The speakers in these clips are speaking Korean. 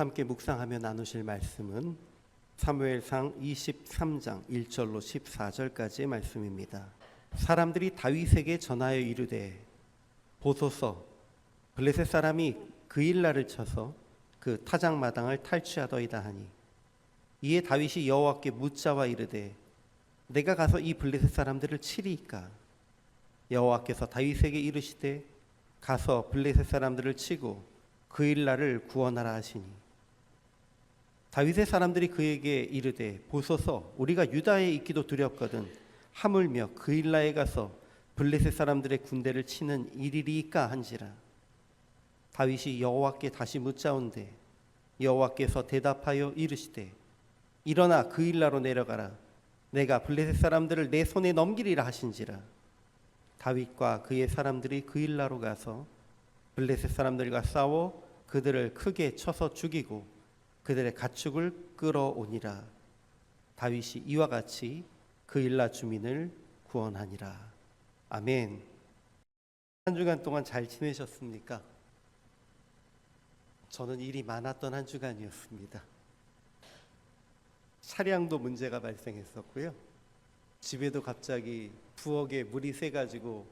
함께 묵상하며 나누실 말씀은 사무엘상 23장 1절로 14절까지의 말씀입니다. 사람들이 다윗에게 전하여 이르되 보소서 블레셋 사람이 그 일날을 쳐서 그 타작마당을 탈취하더이다 하니 이에 다윗이 여호와께 묻자와 이르되 내가 가서 이 블레셋 사람들을 치리이까 여호와께서 다윗에게 이르시되 가서 블레셋 사람들을 치고 그 일날을 구원하라 하시니 다윗의 사람들이 그에게 이르되 보소서 우리가 유다에 있기도 두렵거든. 하물며 그 일날에 가서 블레셋 사람들의 군대를 치는 일이리까 한지라. 다윗이 여호와께 다시 묻자온대 여호와께서 대답하여 이르시되 일어나 그 일나로 내려가라. 내가 블레셋 사람들을 내 손에 넘기리라 하신지라. 다윗과 그의 사람들이 그 일나로 가서 블레셋 사람들과 싸워 그들을 크게 쳐서 죽이고 그들의 가축을 끌어오니라 다윗이 이와 같이 그 일나 주민을 구원하니라 아멘 한 주간 동안 잘 지내셨습니까? 저는 일이 많았던 한 주간이었습니다. 차량도 문제가 발생했었고요. 집에도 갑자기 부엌에 물이 새가지고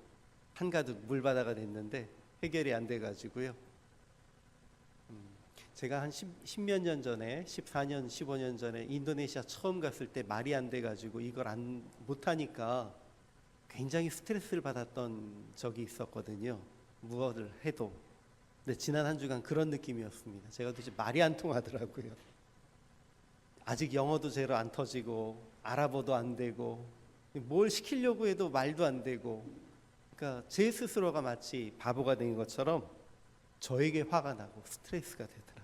한가득 물바다가 됐는데 해결이 안 돼가지고요. 음, 제가 한 10, 몇년 전에 14년 15년 전에 인도네시아 처음 갔을 때 말이 안 돼가지고 이걸 안 못하니까 굉장히 스트레스를 받았던 적이 있었거든요. 무엇을 해도 근데 지난 한 주간 그런 느낌이었습니다. 제가 도대체 말이 안 통하더라고요. 아직 영어도 제대로 안 터지고 아랍어도 안 되고 뭘 시키려고 해도 말도 안 되고 그러니까 제 스스로가 마치 바보가 된 것처럼 저에게 화가 나고 스트레스가 되더라고요.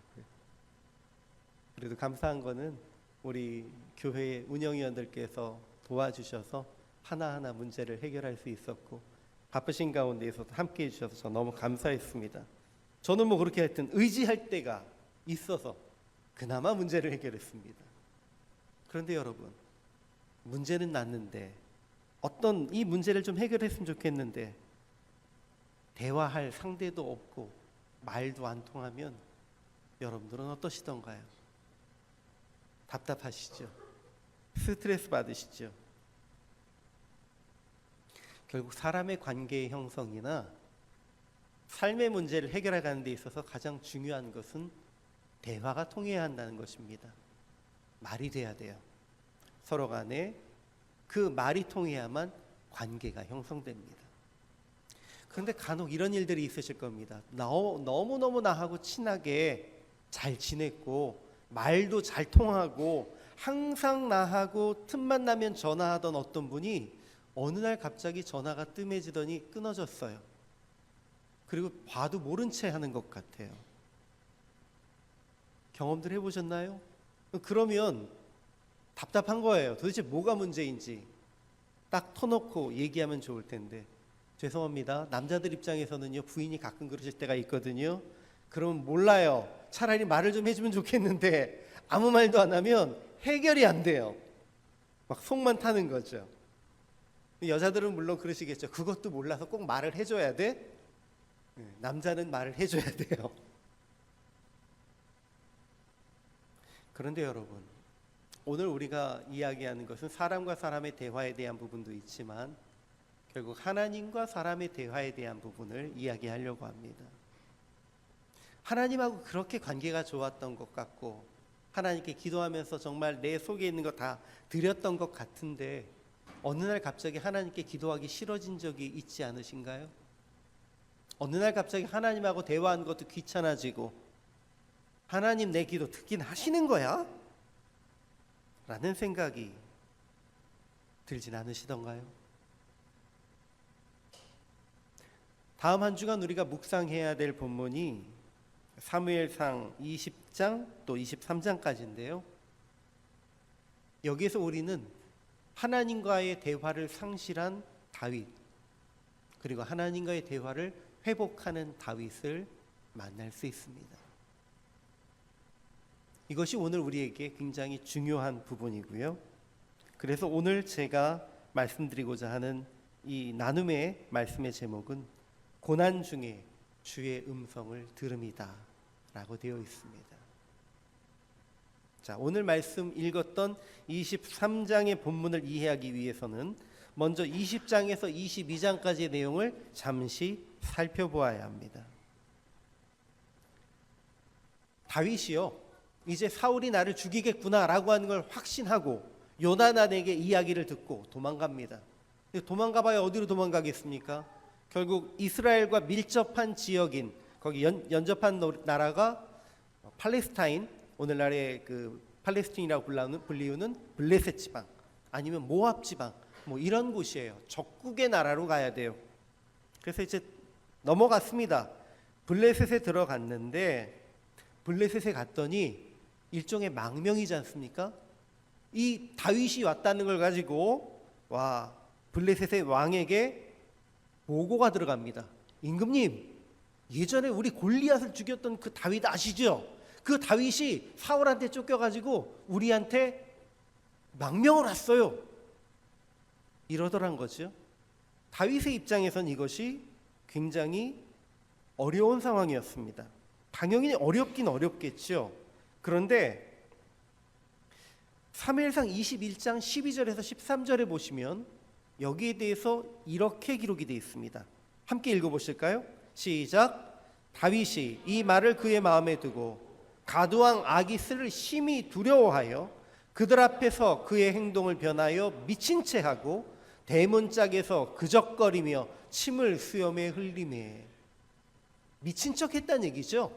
그래도 감사한 거는 우리 교회 운영위원들께서 도와주셔서 하나하나 문제를 해결할 수 있었고 바쁘신 가운데에서도 함께 해주셔서 저 너무 감사했습니다. 저는 뭐 그렇게 하여튼 의지할 때가 있어서 그나마 문제를 해결했습니다. 그런데 여러분, 문제는 났는데 어떤 이 문제를 좀 해결했으면 좋겠는데 대화할 상대도 없고 말도 안 통하면 여러분들은 어떠시던가요? 답답하시죠? 스트레스 받으시죠? 결국 사람의 관계의 형성이나 삶의 문제를 해결해 가는 데 있어서 가장 중요한 것은 대화가 통해야 한다는 것입니다. 말이 돼야 돼요. 서로 간에 그 말이 통해야만 관계가 형성됩니다. 그런데 간혹 이런 일들이 있으실 겁니다. 너무너무 나하고 친하게 잘 지냈고 말도 잘 통하고 항상 나하고 틈만 나면 전화하던 어떤 분이 어느 날 갑자기 전화가 뜸해지더니 끊어졌어요. 그리고 봐도 모른 채 하는 것 같아요. 경험들 해보셨나요? 그러면 답답한 거예요. 도대체 뭐가 문제인지 딱 터놓고 얘기하면 좋을 텐데 죄송합니다. 남자들 입장에서는요 부인이 가끔 그러실 때가 있거든요. 그러면 몰라요. 차라리 말을 좀 해주면 좋겠는데 아무 말도 안 하면 해결이 안 돼요. 막 속만 타는 거죠. 여자들은 물론 그러시겠죠. 그것도 몰라서 꼭 말을 해줘야 돼? 네, 남자는 말을 해줘야 돼요. 그런데 여러분, 오늘 우리가 이야기하는 것은 사람과 사람의 대화에 대한 부분도 있지만 결국 하나님과 사람의 대화에 대한 부분을 이야기하려고 합니다. 하나님하고 그렇게 관계가 좋았던 것 같고 하나님께 기도하면서 정말 내 속에 있는 거 다 드렸던 것 같은데 어느 날 갑자기 하나님께 기도하기 싫어진 적이 있지 않으신가요? 어느 날 갑자기 하나님하고 대화하는 것도 귀찮아지고 하나님 내 기도 듣긴 하시는 거야? 라는 생각이 들진 않으시던가요? 다음 한 주간 우리가 묵상해야 될 본문이 사무엘상 20장 또 23장까지인데요. 여기에서 우리는 하나님과의 대화를 상실한 다윗 그리고 하나님과의 대화를 회복하는 다윗을 만날 수 있습니다. 이것이 오늘 우리에게 굉장히 중요한 부분이고요. 그래서 오늘 제가 말씀드리고자 하는 이 나눔의 말씀의 제목은 고난 중에 주의 음성을 들음이다 라고 되어 있습니다. 자, 오늘 말씀 읽었던 23장의 본문을 이해하기 위해서는 먼저 20장에서 22장까지의 내용을 잠시 살펴보아야 합니다. 다윗이요. 이제 사울이 나를 죽이겠구나라고 하는 걸 확신하고 요나단에게 이야기를 듣고 도망갑니다. 도망가봐야 어디로 도망가겠습니까? 결국 이스라엘과 밀접한 지역인 거기 연, 연접한 노- 나라가 팔레스타인 오늘날의 그 팔레스틴이라고 불리우는, 불리우는 블레셋 지방 아니면 모압 지방 뭐 이런 곳이에요. 적국의 나라로 가야 돼요. 그래서 이제 넘어갔습니다. 블레셋에 들어갔는데 블레셋에 갔더니 일종의 망명이지 않습니까? 이 다윗이 왔다는 걸 가지고 와 블레셋의 왕에게 보고가 들어갑니다. 임금님, 예전에 우리 골리앗을 죽였던 그 다윗 아시죠? 그 다윗이 사울한테 쫓겨가지고 우리한테 망명을 왔어요. 이러더란 거죠. 다윗의 입장에선 이것이 굉장히 어려운 상황이었습니다. 당연히 어렵긴 어렵겠죠. 그런데 3일상 21장 12절에서 13절에 보시면 여기에 대해서 이렇게 기록이 되어 있습니다. 함께 읽어보실까요? 시작. 다윗이 이 말을 그의 마음에 두고 가두왕 아기스를 심히 두려워하여 그들 앞에서 그의 행동을 변하여 미친 채 하고 대문짝에서 그적거리며 침을 수염에 흘리매 미친 척 했다는 얘기죠.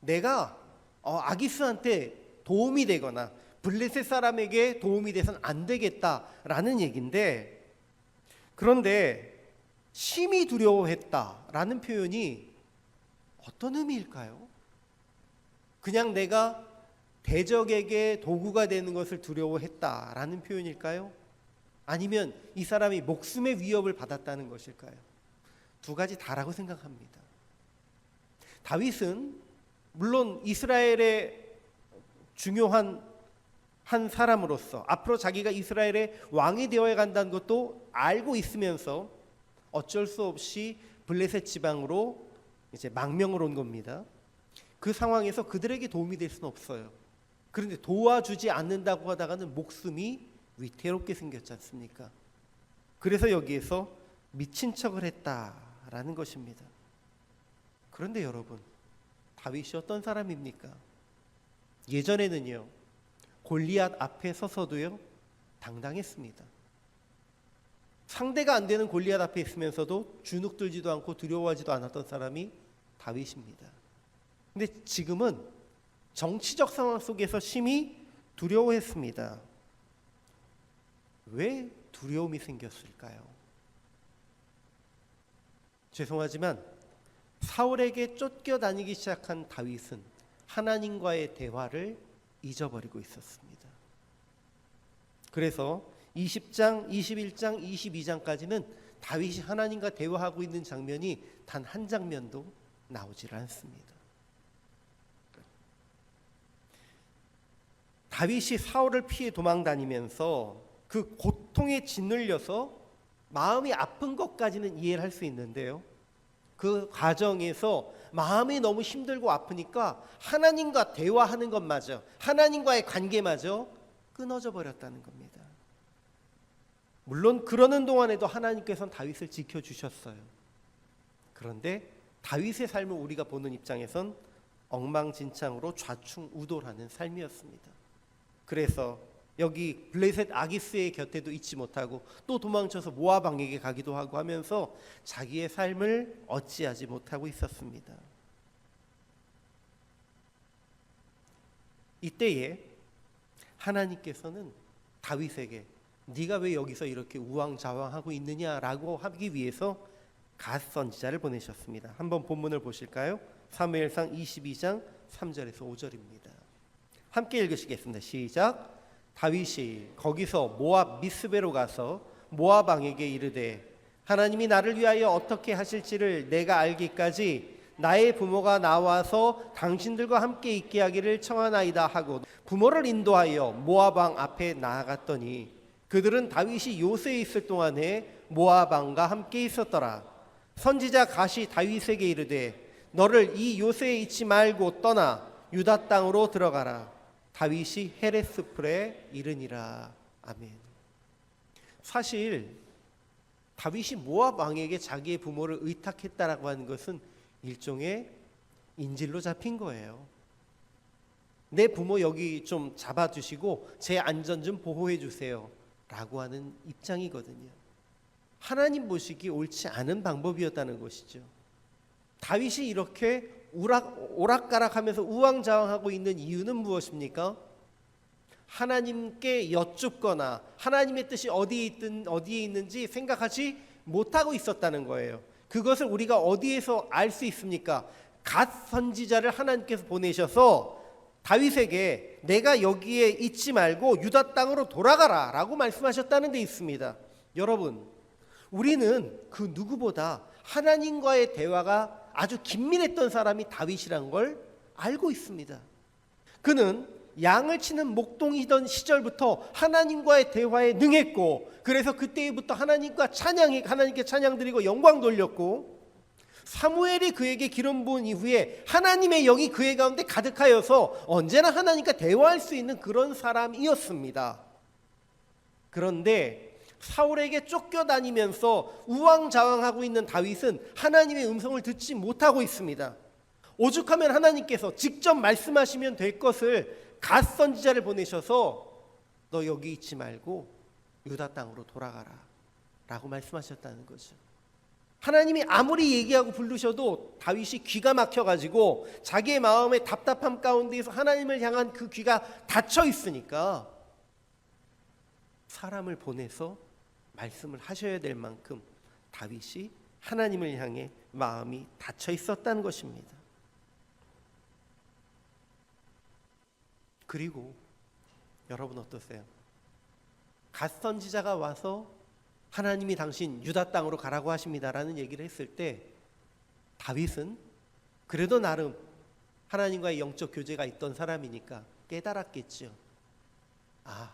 내가 어, 아기스한테 도움이 되거나 블레셋 사람에게 도움이 돼선 안 되겠다라는 얘기인데 그런데 심히 두려워했다라는 표현이 어떤 의미일까요? 그냥 내가 대적에게 도구가 되는 것을 두려워했다라는 표현일까요? 아니면 이 사람이 목숨의 위협을 받았다는 것일까요? 두 가지 다라고 생각합니다. 다윗은 물론 이스라엘의 중요한 한 사람으로서 앞으로 자기가 이스라엘의 왕이 되어야 간다는 것도 알고 있으면서 어쩔 수 없이 블레셋 지방으로 이제 망명을 온 겁니다. 그 상황에서 그들에게 도움이 될 수는 없어요. 그런데 도와주지 않는다고 하다가는 목숨이 위태롭게 생겼지 않습니까? 그래서 여기에서 미친 척을 했다라는 것입니다. 그런데 여러분, 다윗이 어떤 사람입니까? 예전에는요, 골리앗 앞에 서서도요, 당당했습니다. 상대가 안 되는 골리앗 앞에 있으면서도 주눅 들지도 않고 두려워하지도 않았던 사람이 다윗입니다. 근데 지금은 정치적 상황 속에서 심히 두려워했습니다. 왜 두려움이 생겼을까요? 죄송하지만 사울에게 쫓겨 다니기 시작한 다윗은 하나님과의 대화를 잊어버리고 있었습니다. 그래서 20장, 21장, 22장까지는 다윗이 하나님과 대화하고 있는 장면이 단 한 장면도 나오질 않습니다. 다윗이 사울을 피해 도망다니면서 그 고통에 짓눌려서 마음이 아픈 것까지는 이해를 할 수 있는데요. 그 과정에서 마음이 너무 힘들고 아프니까 하나님과 대화하는 것마저 하나님과의 관계마저 끊어져 버렸다는 겁니다. 물론 그러는 동안에도 하나님께서는 다윗을 지켜 주셨어요. 그런데 다윗의 삶을 우리가 보는 입장에선 엉망진창으로 좌충우돌하는 삶이었습니다. 그래서 여기 블레셋 아기스의 곁에도 있지 못하고 또 도망쳐서 모압 왕에게 가기도 하고 하면서 자기의 삶을 어찌하지 못하고 있었습니다. 이때에 하나님께서는 다윗에게 네가 왜 여기서 이렇게 우왕좌왕하고 있느냐라고 하기 위해서 갓 선지자를 보내셨습니다. 한번 본문을 보실까요? 사무엘상 22장 3절에서 5절입니다. 함께 읽으시겠습니다. 시작. 다윗이 거기서 모압 미스베로 가서 모압 왕에게 이르되 하나님이 나를 위하여 어떻게 하실지를 내가 알기까지 나의 부모가 나와서 당신들과 함께 있게 하기를 청하나이다 하고 부모를 인도하여 모압 왕 앞에 나아갔더니 그들은 다윗이 요새에 있을 동안에 모압 왕과 함께 있었더라. 선지자 가시 다윗에게 이르되 너를 이 요새에 있지 말고 떠나 유다 땅으로 들어가라 다윗이 헤레스풀에 이르니라. 아멘. 사실 다윗이 모압 왕에게 자기의 부모를 의탁했다라고 하는 것은 일종의 인질로 잡힌 거예요. 내 부모 여기 좀 잡아 주시고 제 안전 좀 보호해 주세요. 라고 하는 입장이거든요. 하나님 보시기 옳지 않은 방법이었다는 것이죠. 다윗이 이렇게 우락, 오락가락하면서 우왕좌왕하고 있는 이유는 무엇입니까? 하나님께 여쭙거나 하나님의 뜻이 어디에 있든 어디에 있는지 생각하지 못하고 있었다는 거예요. 그것을 우리가 어디에서 알 수 있습니까? 갓 선지자를 하나님께서 보내셔서 다윗에게 내가 여기에 있지 말고 유다 땅으로 돌아가라라고 말씀하셨다는 데 있습니다. 여러분, 우리는 그 누구보다 하나님과의 대화가 아주 긴밀했던 사람이 다윗이란 걸 알고 있습니다. 그는 양을 치는 목동이던 시절부터 하나님과의 대화에 능했고 그래서 그때부터 하나님과 찬양이 하나님께 찬양 드리고 영광 돌렸고 사무엘이 그에게 기름 부은 이후에 하나님의 영이 그의 가운데 가득하여서 언제나 하나님과 대화할 수 있는 그런 사람이었습니다. 그런데 사울에게 쫓겨다니면서 우왕좌왕하고 있는 다윗은 하나님의 음성을 듣지 못하고 있습니다. 오죽하면 하나님께서 직접 말씀하시면 될 것을 갓 선지자를 보내셔서 너 여기 있지 말고 유다 땅으로 돌아가라 라고 말씀하셨다는 거죠. 하나님이 아무리 얘기하고 부르셔도 다윗이 귀가 막혀 가지고 자기의 마음의 답답함 가운데에서 하나님을 향한 그 귀가 닫혀 있으니까 사람을 보내서 말씀을 하셔야 될 만큼 다윗이 하나님을 향해 마음이 닫혀 있었다는 것입니다. 그리고 여러분 어떠세요? 갓 선지자가 와서 하나님이 당신 유다 땅으로 가라고 하십니다라는 얘기를 했을 때 다윗은 그래도 나름 하나님과의 영적 교제가 있던 사람이니까 깨달았겠죠. 아,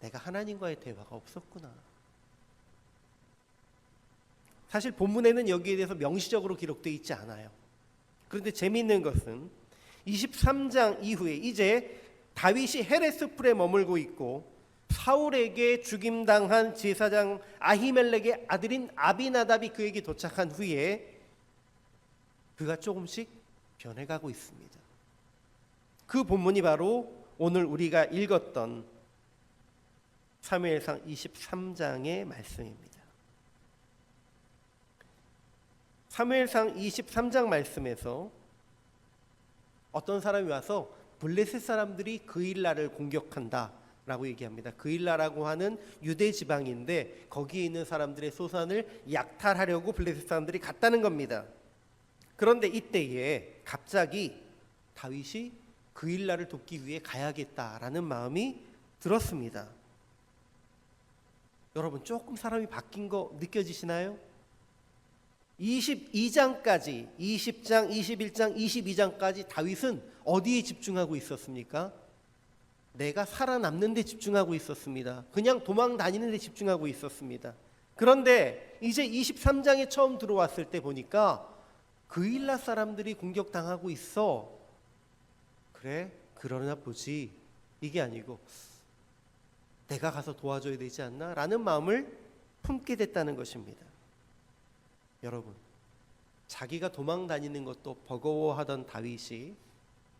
내가 하나님과의 대화가 없었구나. 사실 본문에는 여기에 대해서 명시적으로 기록되어 있지 않아요. 그런데 재미있는 것은 23장 이후에 이제 다윗이 헤레스풀에 머물고 있고 사울에게 죽임당한 제사장 아히멜렉의 아들인 아비나답이 그에게 도착한 후에 그가 조금씩 변해가고 있습니다. 그 본문이 바로 오늘 우리가 읽었던 사무엘상 23장의 말씀입니다. 사무엘상 23장 말씀에서 어떤 사람이 와서 블레셋 사람들이 그일라를 공격한다라고 얘기합니다. 그일라라고 하는 유대 지방인데 거기에 있는 사람들의 소산을 약탈하려고 블레셋 사람들이 갔다는 겁니다. 그런데 이때에 갑자기 다윗이 그일라를 돕기 위해 가야겠다라는 마음이 들었습니다. 여러분 조금 사람이 바뀐 거 느껴지시나요? 22장까지 20장, 21장, 22장까지 다윗은 어디에 집중하고 있었습니까? 내가 살아남는 데 집중하고 있었습니다. 그냥 도망 다니는 데 집중하고 있었습니다. 그런데 이제 23장에 처음 들어왔을 때 보니까 그일라 사람들이 공격당하고 있어. 그래? 그러나 보지. 이게 아니고 내가 가서 도와줘야 되지 않나? 라는 마음을 품게 됐다는 것입니다. 여러분, 자기가 도망 다니는 것도 버거워하던 다윗이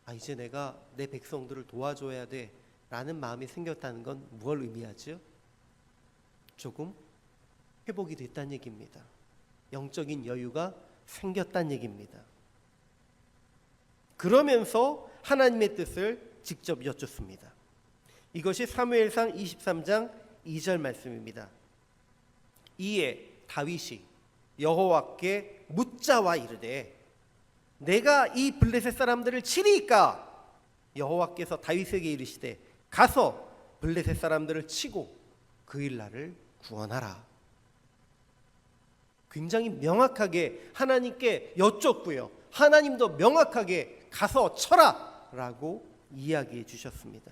아 이제 내가 내 백성들을 도와줘야 돼 라는 마음이 생겼다는 건 무엇을 의미하죠? 조금 회복이 됐다는 얘기입니다. 영적인 여유가 생겼다는 얘기입니다. 그러면서 하나님의 뜻을 직접 여쭙습니다. 이것이 사무엘상 23장 2절 말씀입니다. 이에 다윗이 여호와께 묻자와 이르되 내가 이 블레셋 사람들을 치리까 여호와께서 다윗에게 이르시되 가서 블레셋 사람들을 치고 그일라를 구원하라. 굉장히 명확하게 하나님께 여쭙고요. 하나님도 명확하게 가서 쳐라라고 이야기해 주셨습니다.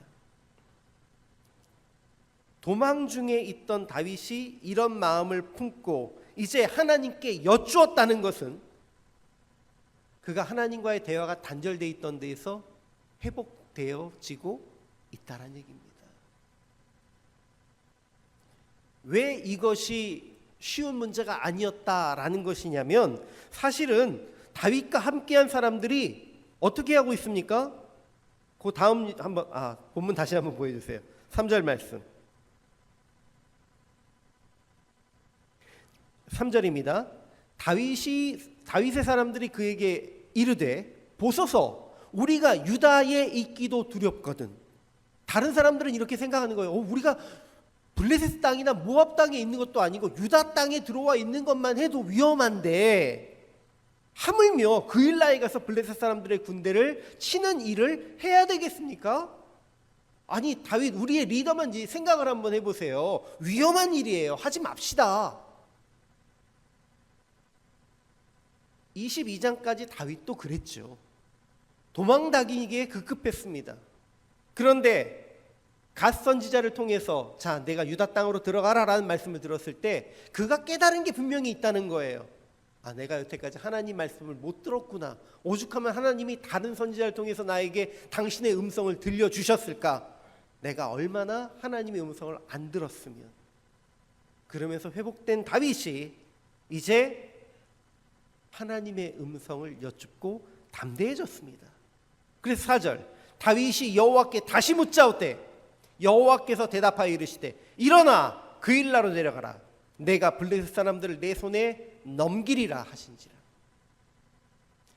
도망 중에 있던 다윗이 이런 마음을 품고 이제 하나님께 여쭈었다는 것은 그가 하나님과의 대화가 단절돼 있던 데에서 회복되어지고 있다라는 얘기입니다. 왜 이것이 쉬운 문제가 아니었다라는 것이냐면 사실은 다윗과 함께한 사람들이 어떻게 하고 있습니까? 그 다음 한번 아 본문 다시 한번 보여주세요. 3절 말씀. 3절입니다. 다윗이 다윗의 사람들이 그에게 이르되 보소서 우리가 유다에 있기도 두렵거든. 다른 사람들은 이렇게 생각하는 거예요. 어, 우리가 블레셋 땅이나 모압 땅에 있는 것도 아니고 유다 땅에 들어와 있는 것만 해도 위험한데 하물며 그일라에 가서 블레셋 사람들의 군대를 치는 일을 해야 되겠습니까? 아니 다윗 우리의 리더만 생각을 한번 해보세요. 위험한 일이에요. 하지 맙시다. 22장까지 다윗도 그랬죠. 도망다니기에 급급했습니다. 그런데 갓 선지자를 통해서 자 내가 유다 땅으로 들어가라라는 말씀을 들었을 때 그가 깨달은 게 분명히 있다는 거예요. 아 내가 여태까지 하나님 말씀을 못 들었구나. 오죽하면 하나님이 다른 선지자를 통해서 나에게 당신의 음성을 들려 주셨을까? 내가 얼마나 하나님의 음성을 안 들었으면 그러면서 회복된 다윗이 이제 하나님의 음성을 여쭙고 담대해졌습니다. 그래서 4절 다윗이 여호와께 다시 묻자오되 여호와께서 대답하여 이르시되 일어나 그 일 나로 내려가라. 내가 블레셋 사람들을 내 손에 넘기리라 하신지라.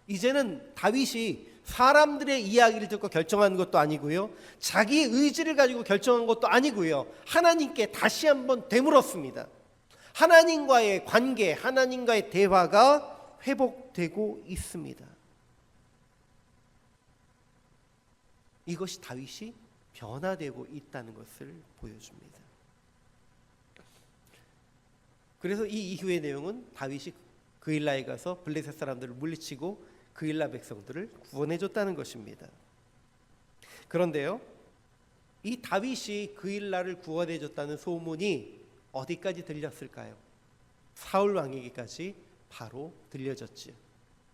이제는 다윗이 사람들의 이야기를 듣고 결정한 것도 아니고요. 자기 의지를 가지고 결정한 것도 아니고요. 하나님께 다시 한번 되물었습니다. 하나님과의 관계 하나님과의 대화가 회복되고 있습니다 이것이 다윗이 변화되고 있다는 것을 보여줍니다. 그래서 이 이후의 내용은 다윗이 그일라에 가서 블레셋 사람들을 물리치고 그일라 백성들을 구원해 줬다는 것입니다. 그런데요. 이 다윗이 그일라를 구원해 줬다는 소문이 어디까지 들렸을까요? 사울 왕에게까지 바로 들려졌지요.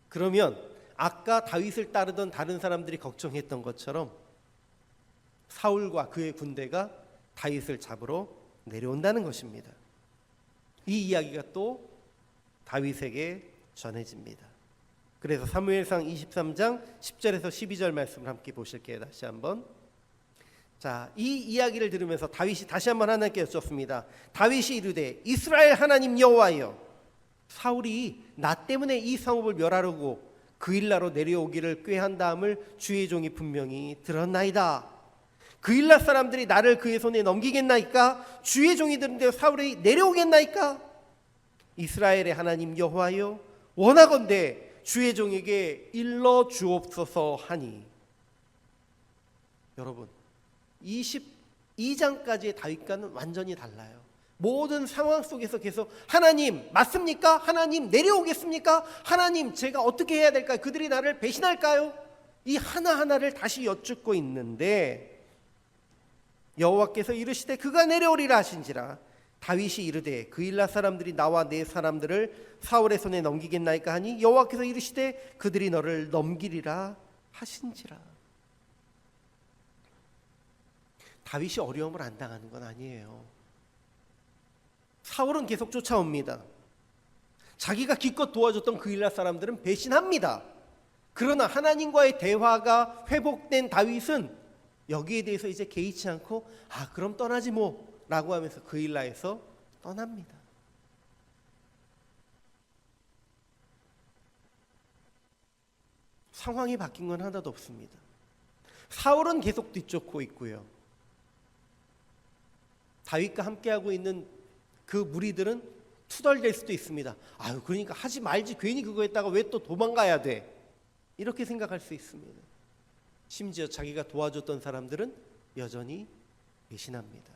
그러면 아까 다윗을 따르던 다른 사람들이 걱정했던 것처럼 사울과 그의 군대가 다윗을 잡으러 내려온다는 것입니다. 이 이야기가 또 다윗에게 전해집니다. 그래서 사무엘상 23장 10절에서 12절 말씀을 함께 보실게요. 다시 한번. 자, 이 이야기를 들으면서 다윗이 다시 한번 하나님께 여쭙습니다. 다윗이 이르되 이스라엘 하나님 여호와여 사울이 나 때문에 이 성읍을 멸하려고 그 일나로 내려오기를 꾀한 다음을 주의 종이 분명히 들었나이다. 그 일나 사람들이 나를 그의 손에 넘기겠나이까? 주의 종이 들은데 사울이 내려오겠나이까? 이스라엘의 하나님 여호와여 원하건대 주의 종에게 일러 주옵소서 하니 여러분 22장까지의 다윗과는 완전히 달라요. 모든 상황 속에서 계속 하나님 맞습니까? 하나님 내려오겠습니까? 하나님 제가 어떻게 해야 될까요? 그들이 나를 배신할까요? 이 하나하나를 다시 여쭙고 있는데 여호와께서 이르시되 그가 내려오리라 하신지라 다윗이 이르되 그 일라 사람들이 나와 내 사람들을 사울의 손에 넘기겠나이까 하니 여호와께서 이르시되 그들이 너를 넘기리라 하신지라 다윗이 어려움을 안 당하는 건 아니에요. 사울은 계속 쫓아옵니다. 자기가 기껏 도와줬던 그 일라 사람들은 배신합니다. 그러나 하나님과의 대화가 회복된 다윗은 여기에 대해서 이제 개의치 않고 아 그럼 떠나지 뭐라고 하면서 그 일라에서 떠납니다. 상황이 바뀐 건 하나도 없습니다. 사울은 계속 뒤쫓고 있고요. 다윗과 함께하고 있는 그 무리들은 투덜댈 수도 있습니다. 아유, 그러니까 하지 말지 괜히 그거 했다가 왜 또 도망가야 돼? 이렇게 생각할 수 있습니다. 심지어 자기가 도와줬던 사람들은 여전히 배신합니다.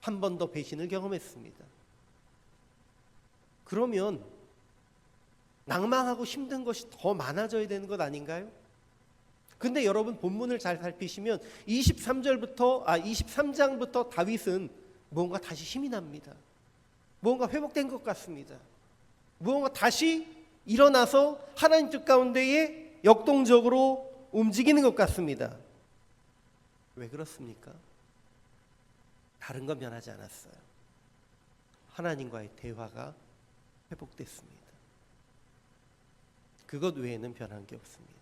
한 번 더 배신을 경험했습니다. 그러면 낭망하고 힘든 것이 더 많아져야 되는 것 아닌가요? 근데 여러분 본문을 잘 살피시면 23절부터 아 23장부터 다윗은 뭔가 다시 힘이 납니다. 뭔가 회복된 것 같습니다. 무언가 다시 일어나서 하나님 뜻 가운데에 역동적으로 움직이는 것 같습니다. 왜 그렇습니까? 다른 건 변하지 않았어요. 하나님과의 대화가 회복됐습니다. 그것 외에는 변한 게 없습니다.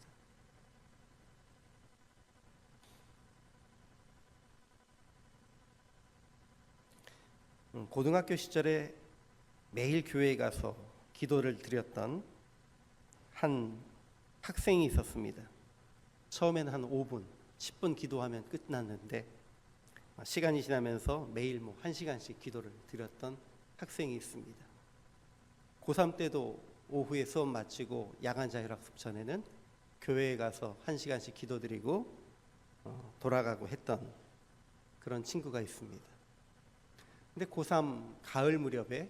음, 고등학교 시절에 매일 교회에 가서 기도를 드렸던 한 학생이 있었습니다. 처음에는 한 5분, 10분 기도하면 끝났는데 시간이 지나면서 매일 뭐 1시간씩 기도를 드렸던 학생이 있습니다. 고3 때도 오후에 수업 마치고 야간 자율학습 전에는 교회에 가서 1시간씩 기도드리고 어, 돌아가고 했던 그런 친구가 있습니다. 근데 고3 가을 무렵에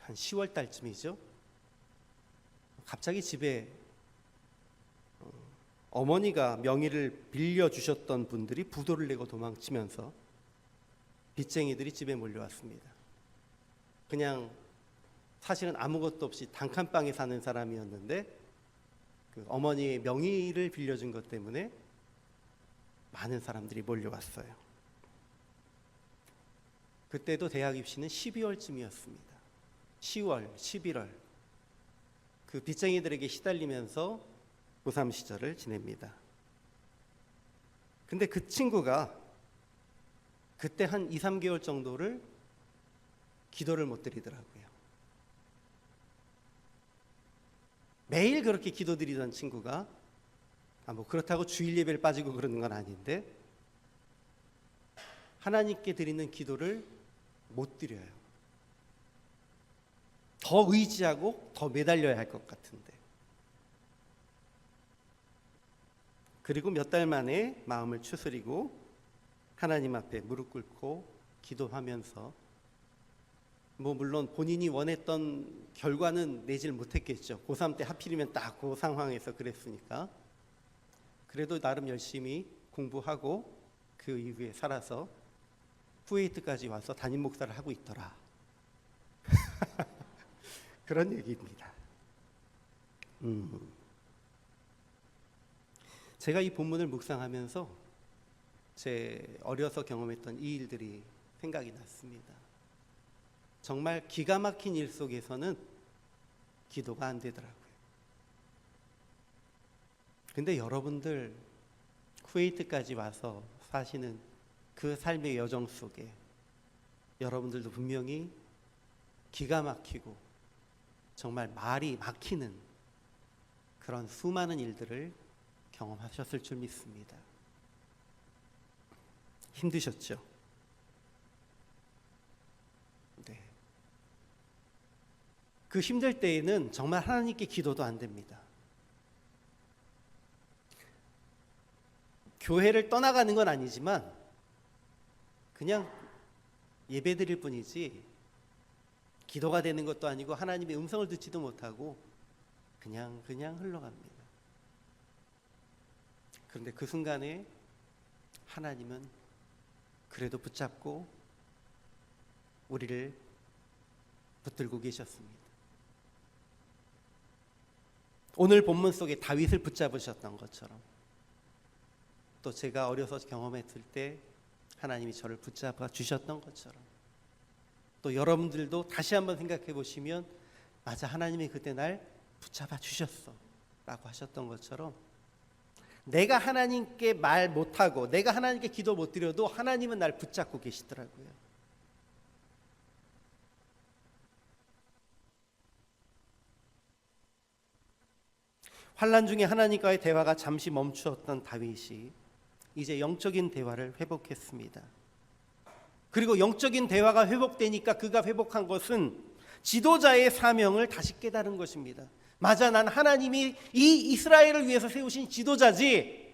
한 10월 달쯤이죠. 갑자기 집에 어, 어머니가 명의를 빌려 주셨던 분들이 부도를 내고 도망치면서 빚쟁이들이 집에 몰려왔습니다. 그냥 사실은 아무것도 없이 단칸방에 사는 사람이었는데 그 어머니의 명의를 빌려준 것 때문에 많은 사람들이 몰려왔어요. 그때도 대학 입시는 12월쯤이었습니다. 10월, 11월 그 빚쟁이들에게 시달리면서 고3 시절을 지냅니다. 근데 그 친구가 그때 한 2, 3개월 정도를 기도를 못 드리더라고요. 매일 그렇게 기도드리던 친구가 아, 뭐 그렇다고 주일 예배를 빠지고 그러는 건 아닌데 하나님께 드리는 기도를 못 드려요. 더 의지하고 더 매달려야 할 것 같은데. 그리고 몇 달 만에 마음을 추스리고 하나님 앞에 무릎 꿇고 기도하면서 뭐 물론 본인이 원했던 결과는 내질 못했겠죠. 고3 때 하필이면 딱 그 상황에서 그랬으니까. 그래도 나름 열심히 공부하고 그 이후에 살아서 쿠웨이트까지 와서 담임 목사를 하고 있더라. 그런 얘기입니다. 음. 제가 이 본문을 묵상하면서 제 어려서 경험했던 이 일들이 생각이 났습니다. 정말 기가 막힌 일 속에서는 기도가 안 되더라고요. 근데 여러분들 쿠웨이트까지 와서 사시는 그 삶의 여정 속에 여러분들도 분명히 기가 막히고 정말 말이 막히는 그런 수많은 일들을 경험하셨을 줄 믿습니다. 힘드셨죠? 네. 그 힘들 때에는 정말 하나님께 기도도 안 됩니다. 교회를 떠나가는 건 아니지만 그냥 예배 드릴 뿐이지 기도가 되는 것도 아니고 하나님의 음성을 듣지도 못하고 그냥 그냥 흘러갑니다. 그런데 그 순간에 하나님은 그래도 붙잡고 우리를 붙들고 계셨습니다. 오늘 본문 속에 다윗을 붙잡으셨던 것처럼 또 제가 어려서 경험했을 때 하나님이 저를 붙잡아 주셨던 것처럼 또 여러분들도 다시 한번 생각해 보시면 맞아 하나님이 그때 날 붙잡아 주셨어 라고 하셨던 것처럼 내가 하나님께 말 못하고 내가 하나님께 기도 못 드려도 하나님은 날 붙잡고 계시더라고요. 환란 중에 하나님과의 대화가 잠시 멈추었던 다윗이 이제 영적인 대화를 회복했습니다. 그리고 영적인 대화가 회복되니까 그가 회복한 것은 지도자의 사명을 다시 깨달은 것입니다. 맞아, 난 하나님이 이 이스라엘을 위해서 세우신 지도자지.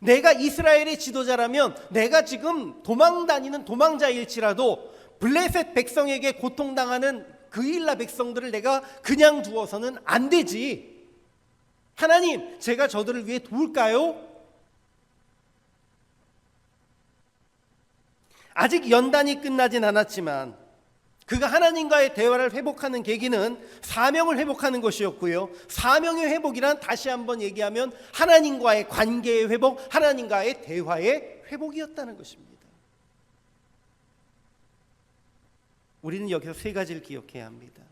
내가 이스라엘의 지도자라면 내가 지금 도망 다니는 도망자일지라도 블레셋 백성에게 고통당하는 그 일라 백성들을 내가 그냥 두어서는 안 되지. 하나님, 제가 저들을 위해 도울까요? 아직 연단이 끝나진 않았지만 그가 하나님과의 대화를 회복하는 계기는 사명을 회복하는 것이었고요. 사명의 회복이란 다시 한번 얘기하면 하나님과의 관계의 회복, 하나님과의 대화의 회복이었다는 것입니다. 우리는 여기서 세 가지를 기억해야 합니다.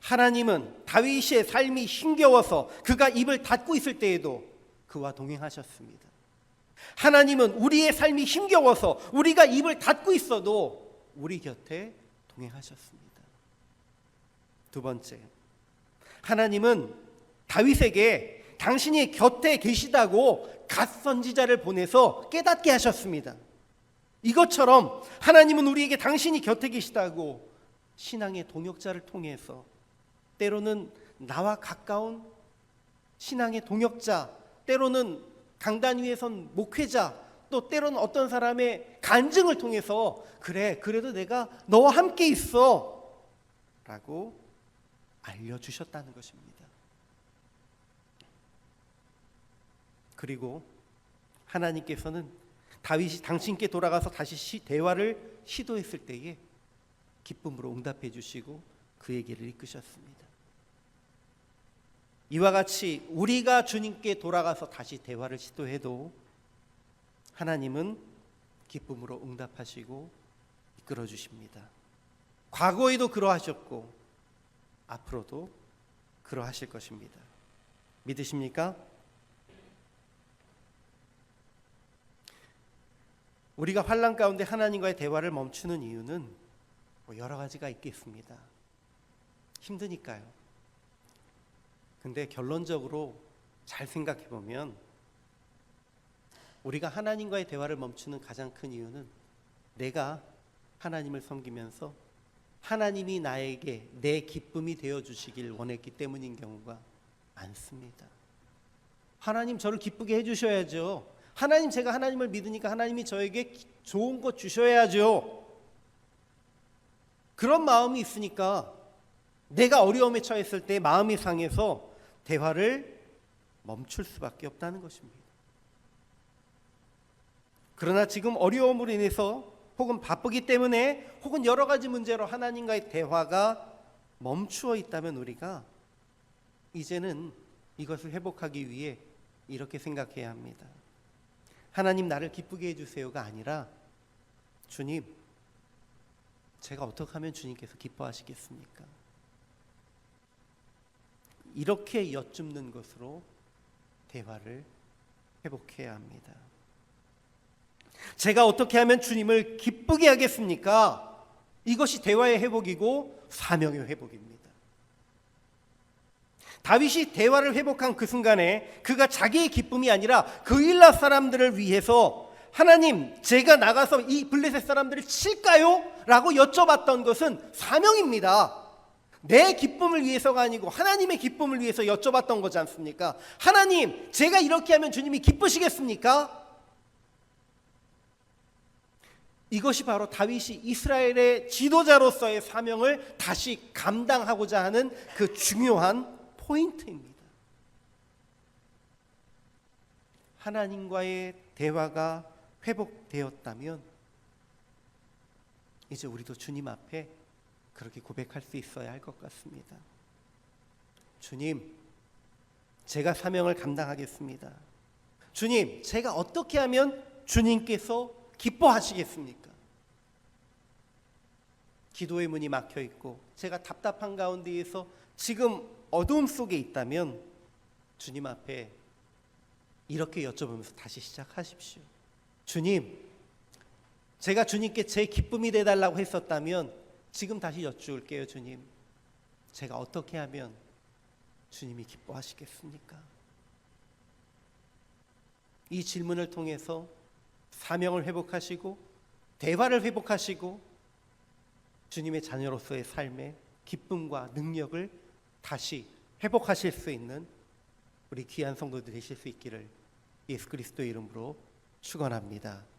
하나님은 다윗의 삶이 힘겨워서 그가 입을 닫고 있을 때에도 그와 동행하셨습니다. 하나님은 우리의 삶이 힘겨워서 우리가 입을 닫고 있어도 우리 곁에 동행하셨습니다. 두 번째, 하나님은 다윗에게 당신이 곁에 계시다고 갓 선지자를 보내서 깨닫게 하셨습니다. 이것처럼 하나님은 우리에게 당신이 곁에 계시다고 신앙의 동역자를 통해서 때로는 나와 가까운 신앙의 동역자, 때로는 강단 위에 선 목회자, 또 때로는 어떤 사람의 간증을 통해서 그래, 그래도 내가 너와 함께 있어. 라고 알려주셨다는 것입니다. 그리고 하나님께서는 다윗이 당신께 돌아가서 다시 시, 대화를 시도했을 때에 기쁨으로 응답해 주시고 그의 길을 이끄셨습니다. 이와 같이 우리가 주님께 돌아가서 다시 대화를 시도해도 하나님은 기쁨으로 응답하시고 이끌어 주십니다. 과거에도 그러하셨고 앞으로도 그러하실 것입니다. 믿으십니까? 우리가 환란 가운데 하나님과의 대화를 멈추는 이유는 뭐 여러 가지가 있겠습니다. 힘드니까요. 근데 결론적으로 잘 생각해 보면 우리가 하나님과의 대화를 멈추는 가장 큰 이유는 내가 하나님을 섬기면서 하나님이 나에게 내 기쁨이 되어 주시길 원했기 때문인 경우가 많습니다. 하나님 저를 기쁘게 해 주셔야죠. 하나님 제가 하나님을 믿으니까 하나님이 저에게 좋은 것 주셔야죠. 그런 마음이 있으니까 내가 어려움에 처했을 때 마음이 상해서 대화를 멈출 수밖에 없다는 것입니다. 그러나 지금 어려움으로 인해서 혹은 바쁘기 때문에 혹은 여러 가지 문제로 하나님과의 대화가 멈추어 있다면 우리가 이제는 이것을 회복하기 위해 이렇게 생각해야 합니다. 하나님 나를 기쁘게 해주세요가 아니라 주님, 제가 어떻게 하면 주님께서 기뻐하시겠습니까? 이렇게 여쭙는 것으로 대화를 회복해야 합니다. 제가 어떻게 하면 주님을 기쁘게 하겠습니까? 이것이 대화의 회복이고 사명의 회복입니다. 다윗이 대화를 회복한 그 순간에 그가 자기의 기쁨이 아니라 그일라 사람들을 위해서 하나님, 제가 나가서 이 블레셋 사람들을 칠까요? 라고 여쭤봤던 것은 사명입니다. 내 기쁨을 위해서가 아니고 하나님의 기쁨을 위해서 여쭤봤던 거지 않습니까? 하나님, 제가 이렇게 하면 주님이 기쁘시겠습니까? 이것이 바로 다윗이 이스라엘의 지도자로서의 사명을 다시 감당하고자 하는 그 중요한 포인트입니다. 하나님과의 대화가 회복되었다면 이제 우리도 주님 앞에 그렇게 고백할 수 있어야 할 것 같습니다. 주님, 제가 사명을 감당하겠습니다. 주님, 제가 어떻게 하면 주님께서 기뻐하시겠습니까? 기도의 문이 막혀 있고 제가 답답한 가운데에서 지금 어두움 속에 있다면 주님 앞에 이렇게 여쭤보면서 다시 시작하십시오. 주님, 제가 주님께 제 기쁨이 되달라고 했었다면 지금 다시 여쭈을게요, 주님. 제가 어떻게 하면 주님이 기뻐하시겠습니까? 이 질문을 통해서 사명을 회복하시고 대화를 회복하시고 주님의 자녀로서의 삶의 기쁨과 능력을 다시 회복하실 수 있는 우리 귀한 성도들 되실 수 있기를 예수 그리스도의 이름으로 축원합니다.